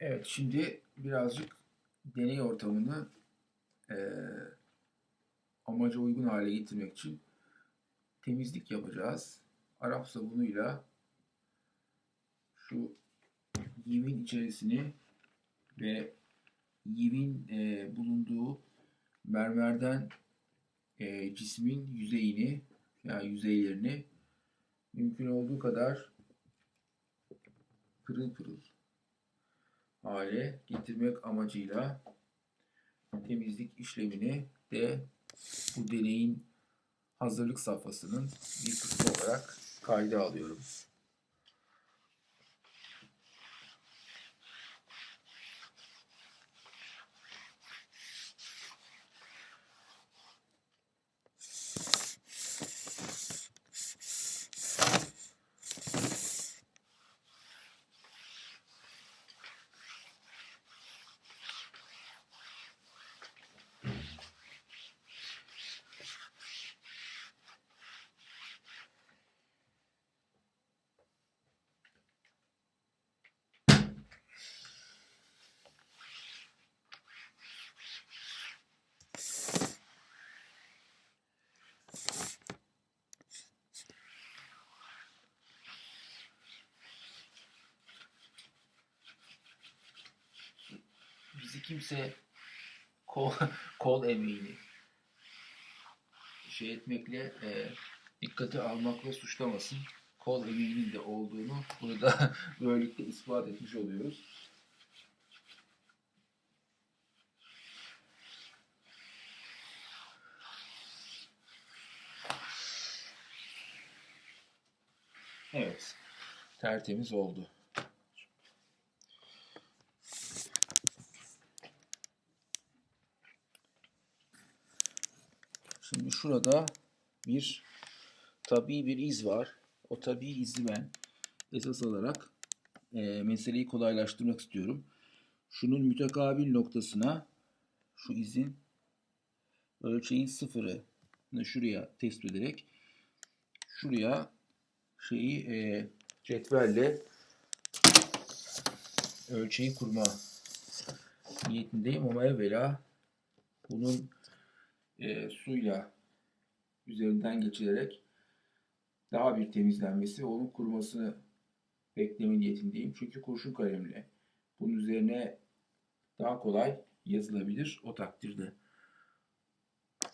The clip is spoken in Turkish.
Evet, şimdi birazcık deney ortamını eee amaca uygun hale getirmek için temizlik yapacağız. Arap sabunuyla şu yivin içerisini ve yivin eee, bulunduğu mermerden eee, cismin yüzeyini yani yüzeylerini mümkün olduğu kadar pırıl pırıl hale getirmek amacıyla temizlik işlemini de bu deneyin hazırlık safhasının bir kısmı olarak kayda alıyorum. Kimse kol, kol emeğini şey etmekle e, dikkate almakla suçlamasın. Kol emeğinin de olduğunu bunu da böylelikle ispat etmiş oluyoruz. Evet. Tertemiz oldu. Şimdi şurada bir tabii bir iz var. O tabii izi ben esas alarak e, meseleyi kolaylaştırmak istiyorum. Şunun mütekabil noktasına şu izin ölçeğin sıfırını şuraya tespit ederek şuraya şeyi e, cetvelle ölçeği kurma niyetindeyim ama evvela bunun e, suyla üzerinden geçilerek daha bir temizlenmesi ve onun kurumasını bekleme niyetindeyim. Çünkü kurşun kalemle bunun üzerine daha kolay yazılabilir o takdirde.